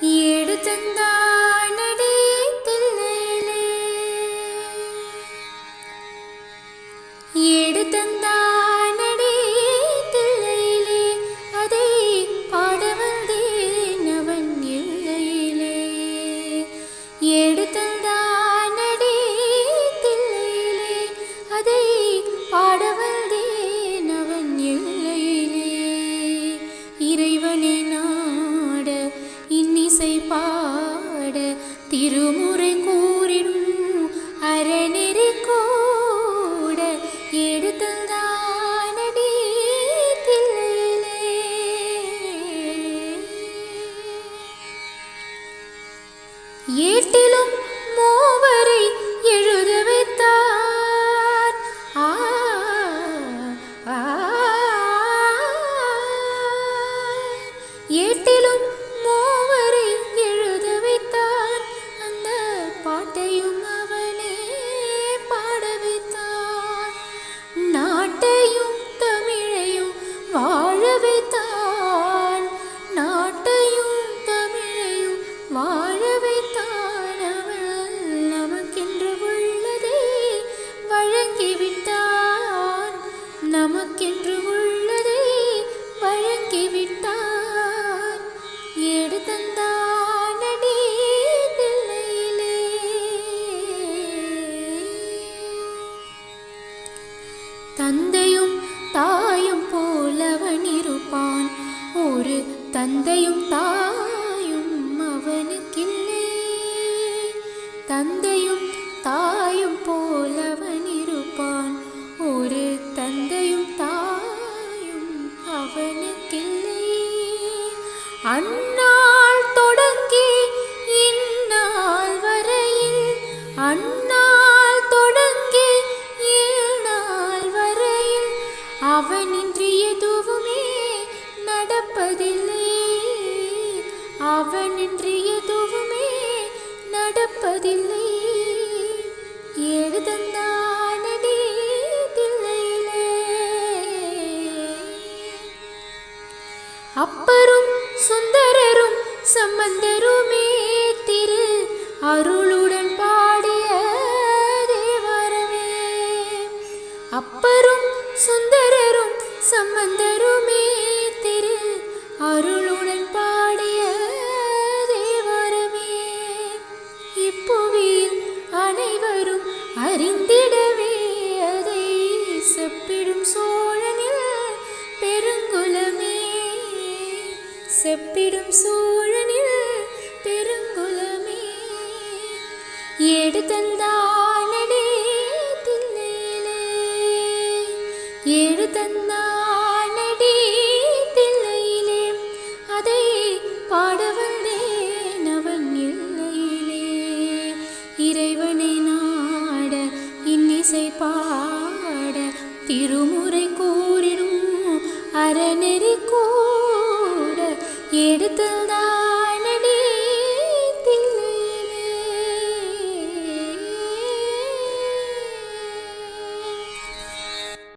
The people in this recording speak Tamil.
எடுத்தந்தானடி தில்லையிலே. எடுத்தந்தானடி திருமுறை கூறிடும் அறநெறி கூட எடுத்தந்தானடி தில்லையிலே. ஏட்டிலும் வழங்கிவிட்டார். நமக்கென்று உள்ளதை வழங்கிவிட்டான் எடுத்தந்தானடி தந்தையும் தாயும் போலவன் இருப்பான். ஒரு தந்தையும் தாயும் அவனுக்கில்லை. தந்தையும் தாயும் போலவன் அவனுக்கில்லை. அந்நாள் தொடங்கி இந்நாள் வரையில் அந்நாள் தொடங்கி இந்நாள் வரையில் அவனின்றி எதுவுமே நடப்பதில்லை. அவனின்றி அப்பரும் சுந்தரரும் சம்பந்தருமே திரு அருளுடன் பாடிய தேவரமே. அப்பரும் சுந்தரரும் சம்பந்தருமே திரு அருளுடன் பாடிய தேவரமே. இப்புவியில் அனைவரும் அறிந்திட செப்பிடும் சூழனில் பெருங்குலமே எடுத்தந்தானடே தில்லையிலே. எடுத்தந்தானடி தில்லையிலே. அதை பாட வந்தேன் அவன் இல்லையிலே இறைவனை நாட இன்னிசை பாட திருமுறை கூறிடும் அறநெறி கூ எடுத்தல்தான்